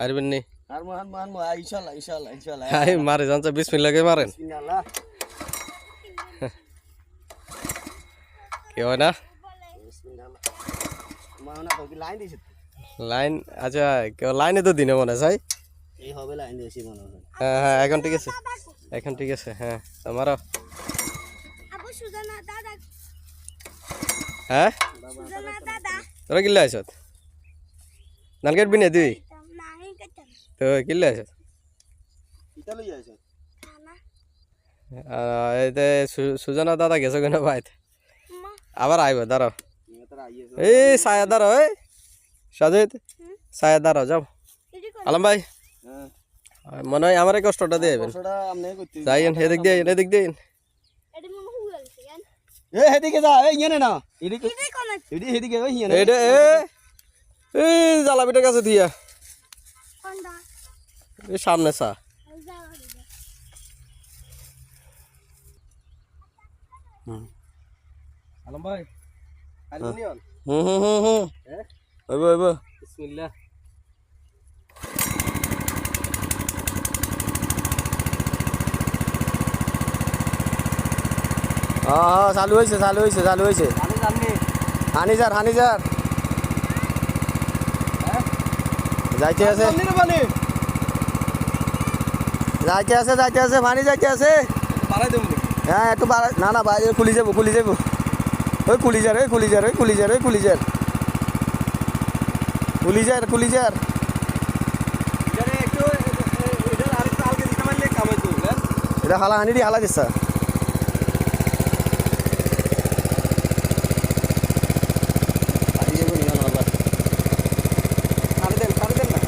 পারবেন নি মারে জানছে বিসমিল্লাহকে মারেন? কি হয় না? লাইন? আচ্ছা কেউ লাইনে তো দিনে মনে চাই হয়। হ্যাঁ হ্যাঁ এখন ঠিক আছে। এখন ঠিক আছে হ্যাঁ দাদা। হ্যাঁ? তোরা কিল্লে আছত নাল কাটবি না তো কিল্লে আছত ইটা লই যাইছো? খানা এতে সুজানা দাদা গেছে কেন বাইত মা। আবার আইব দাঁড়াও। এই সায়া দাঁড়াও এই। সাজিদ সায়া দাঁড়াও যাও। আলম ভাই। হ্যাঁ। মনে হয় আমারই কষ্টটা দিয়ে দেবেন যাইন এদিক দিয়ে এদিক দিয়ে জ্বালাপিটার কাছে দিয়া। সামনে সা। যা আলম ভাই অ্যালুমিনিয়াম হুম হুম হুম হুম। হইব হইব বিসমিল্লাহ। হ্যাঁ চালু হয়েছে চালু হয়েছে চালু হয়েছে হানি যার হানি যাইতে আছে। যাইতে আছে যাইতে আছে পানি যাইতে আছে। হ্যাঁ একটু না না বাইরে খুলি যাব খুলি যাব। ওই খুলি যার ওই খুলি যার ওই খুলি যার ওই খুলি যার খুলি যার খুলি যার এটা হালা হানি দি হালা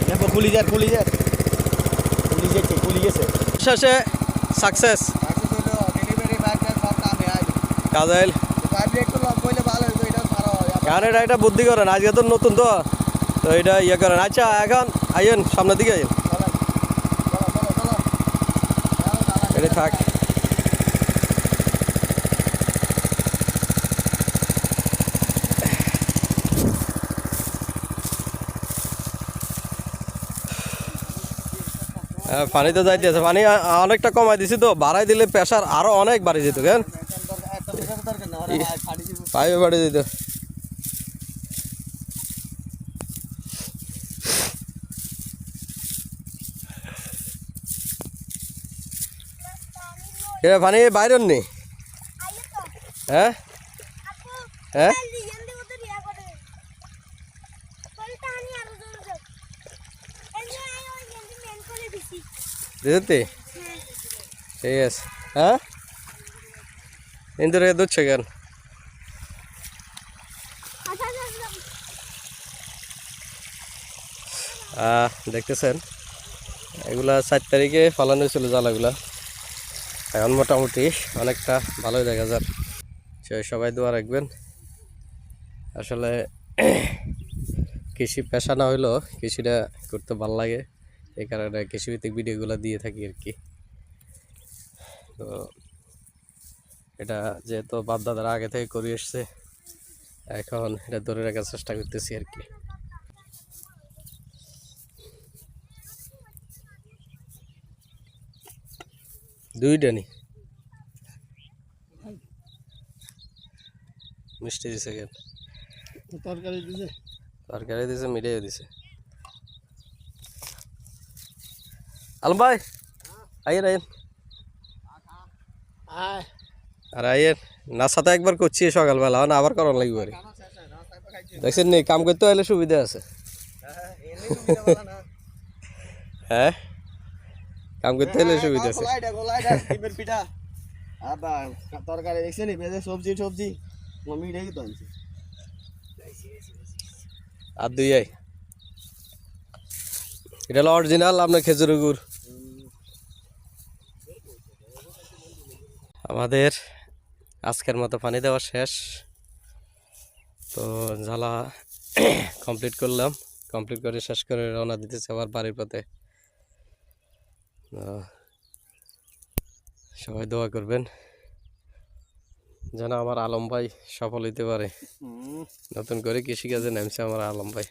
দেখো খুলি যার খুলি যার গেছে। সাকসেস এটা এটা বুদ্ধি করেন, আজকে তো নতুন তো। তো এটা ইয়ে করেন। আচ্ছা এখন আইয়েন, সামনের দিকে এটা থাক। পানি তো যাইতে আছে। পানি অনেকটা কমাই দিছি তো। বাড়াই দিলে প্রেশার আরও অনেক বাড়ি যেত কেন পাইপে বাড়ি এ, পানি বাইরের নি? হ্যাঁ? হ্যাঁ? দিছি। দিতে হ্যাঁ। ঠিক আছে। হ্যাঁ? কিন্তু রে দুধছে কেন? দেখতেছেন? এগুলা চার তারিখে ফালানো হয়েছিল জালাগুলা এখন মোটামুটি অনেকটা ভালোই দেখা যার সে সবাই দোয়া রাখবেন। আসলে কৃষি পেশা না হইলেও কৃষিটা করতে ভালো লাগে। এই কারণে কৃষিভিত্তিক ভিডিওগুলো দিয়ে থাকি আর কি। তো এটা যেহেতু বাপ দাদারা আগে থেকে করে এসছে এখন এটা ধরে রাখার চেষ্টা করতেছি আর কি। দুইটা নি? মিষ্টি দিছে কেন? তরকারি দিছে। তরকারি দিছে মিডিয়াও দিছে। আলম ভাই আইয়েন আয় আর আইয়েন নাস্তা একবার করছি সকালবেলা না আবার করার লাগবে আর। দেখছেন নি কাম করতে হলে সুবিধা আছে। হ্যাঁ? কাম করতে হলে সুবিধা আছে। তরকারি দেখছেন সবজি সবজি মম্মি তো আনছে আর দুই আই। এটা হলো অরিজিনাল আপনার খেজুর গুড়। আমাদের আজকের মতো পানি দেওয়া শেষ। তো ঝালা কমপ্লিট করলাম। কমপ্লিট করে শেষ করে রওনা দিতেছে আবার বাড়ির পথে। সবাই দোয়া করবেন যেন আমার আলম ভাই সফল হইতে পারে। নতুন করে কৃষিকাজে নামছে আমার আলম ভাই।